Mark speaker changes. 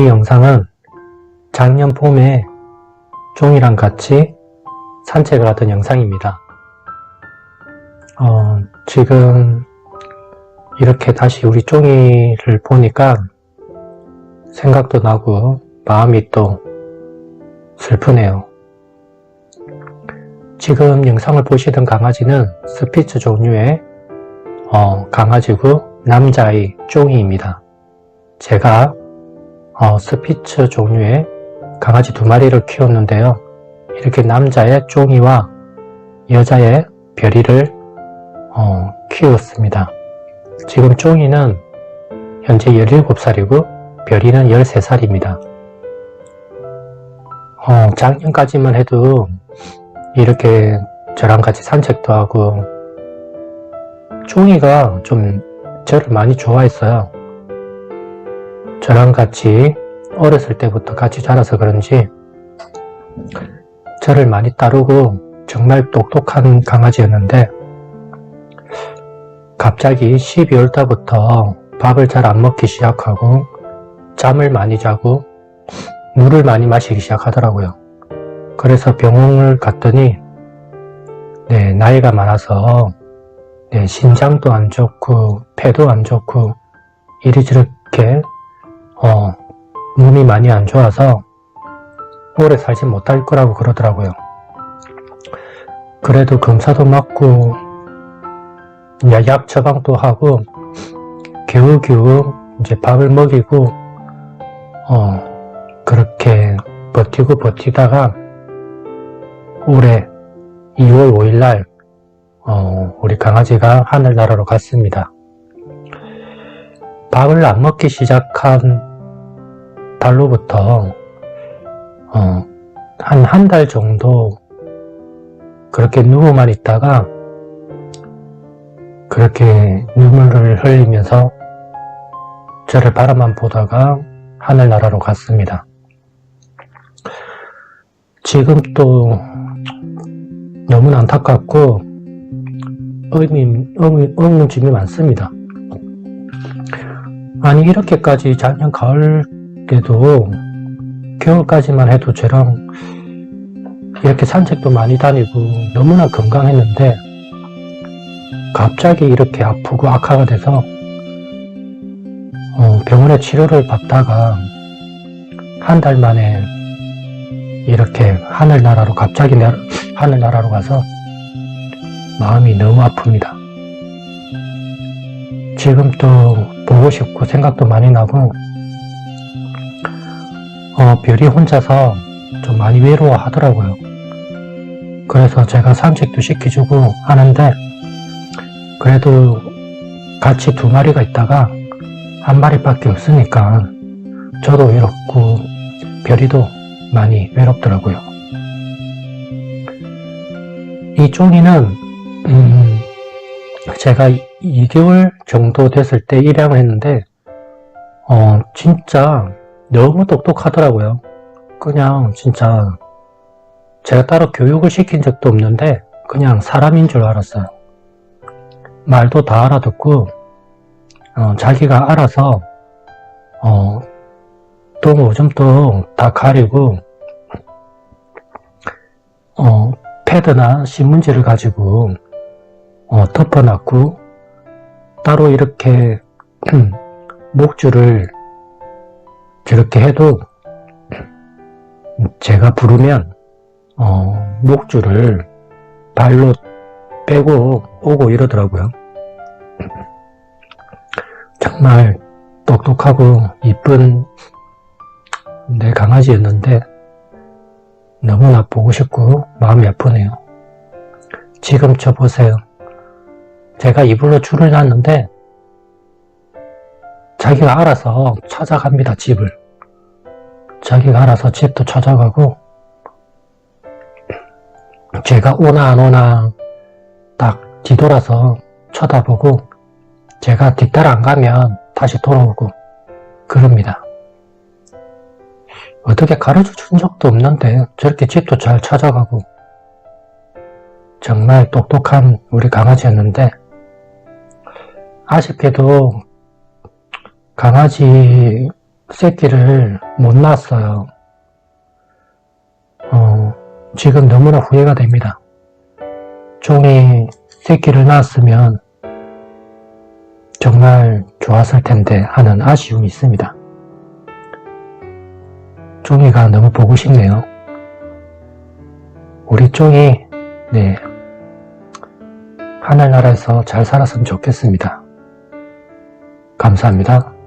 Speaker 1: 이 영상은 작년 봄에 종이랑 같이 산책을 하던 영상입니다. 어, 지금 이렇게 다시 우리 종이를 보니까 생각도 나고 마음이 또 슬프네요. 지금 영상을 보시던 강아지는 스피츠 종류의 어, 강아지고 남자의 종이입니다. 제가 어, 스피츠 종류의 강아지 두 마리를 키웠는데요. 이렇게 남자의 종이와 여자의 별이를 어, 키웠습니다. 지금 종이는 현재 17살이고 별이는 13살입니다. 어, 작년까지만 해도 이렇게 저랑 같이 산책도 하고 종이가 좀 저를 많이 좋아했어요. 저랑 같이 어렸을 때부터 같이 자라서 그런지 저를 많이 따르고 정말 똑똑한 강아지였는데 갑자기 12월 달부터 밥을 잘 안 먹기 시작하고 잠을 많이 자고 물을 많이 마시기 시작하더라고요. 그래서 병원을 갔더니 네, 나이가 많아서 네, 신장도 안 좋고 폐도 안 좋고 이리저렇게 어, 몸이 많이 안 좋아서 오래 살지 못할 거라고 그러더라고요. 그래도 검사도 맞고 약 처방도 하고 겨우겨우 이제 밥을 먹이고 어 그렇게 버티고 버티다가 올해 2월 5일날 어, 우리 강아지가 하늘나라로 갔습니다. 밥을 안 먹기 시작한 달로부터 어, 한 한 달 정도 그렇게 누워만 있다가 그렇게 눈물을 흘리면서 저를 바라만 보다가 하늘나라로 갔습니다. 지금 또 너무나 안타깝고 의미, 의미, 의문점이 많습니다. 아니 이렇게까지 작년 가을 에도 겨울까지만 해도 저랑 이렇게 산책도 많이 다니고 너무나 건강했는데 갑자기 이렇게 아프고 악화가 돼서 어, 병원에 치료를 받다가 한 달 만에 이렇게 하늘나라로 갑자기 내, 하늘나라로 가서 마음이 너무 아픕니다. 지금 또 보고 싶고 생각도 많이 나고 어, 별이 혼자서 좀 많이 외로워 하더라고요. 그래서 제가 산책도 시켜주고 하는데 그래도 같이 두 마리가 있다가 한 마리밖에 없으니까 저도 외롭고 별이도 많이 외롭더라고요. 이 종이는 음, 제가 2개월 정도 됐을 때 입양을 했는데 어, 진짜 너무 똑똑하더라고요. 그냥 진짜 제가 따로 교육을 시킨 적도 없는데 그냥 사람인 줄 알았어요. 말도 다 알아듣고 어, 자기가 알아서 어, 똥 오줌도 다 가리고 어, 패드나 신문지를 가지고 어, 덮어놨고 따로 이렇게 목줄을 저렇게 해도 제가 부르면 어, 목줄을 발로 빼고 오고 이러더라고요. 정말 똑똑하고 이쁜 내 강아지였는데 너무나 보고 싶고 마음이 아프네요. 지금 저 보세요. 제가 이불로 줄을 놨는데 자기가 알아서 찾아갑니다, 집을. 자기가 알아서 집도 찾아가고 제가 오나 안 오나 딱 뒤돌아서 쳐다보고 제가 뒤따라 안 가면 다시 돌아오고 그럽니다. 어떻게 가르쳐 준 적도 없는데 저렇게 집도 잘 찾아가고 정말 똑똑한 우리 강아지였는데 아쉽게도 강아지 새끼를 못 낳았어요. 어, 지금 너무나 후회가 됩니다. 종이 새끼를 낳았으면 정말 좋았을 텐데 하는 아쉬움이 있습니다. 종이가 너무 보고 싶네요. 우리 종이, 네, 하늘나라에서 잘 살았으면 좋겠습니다. 감사합니다.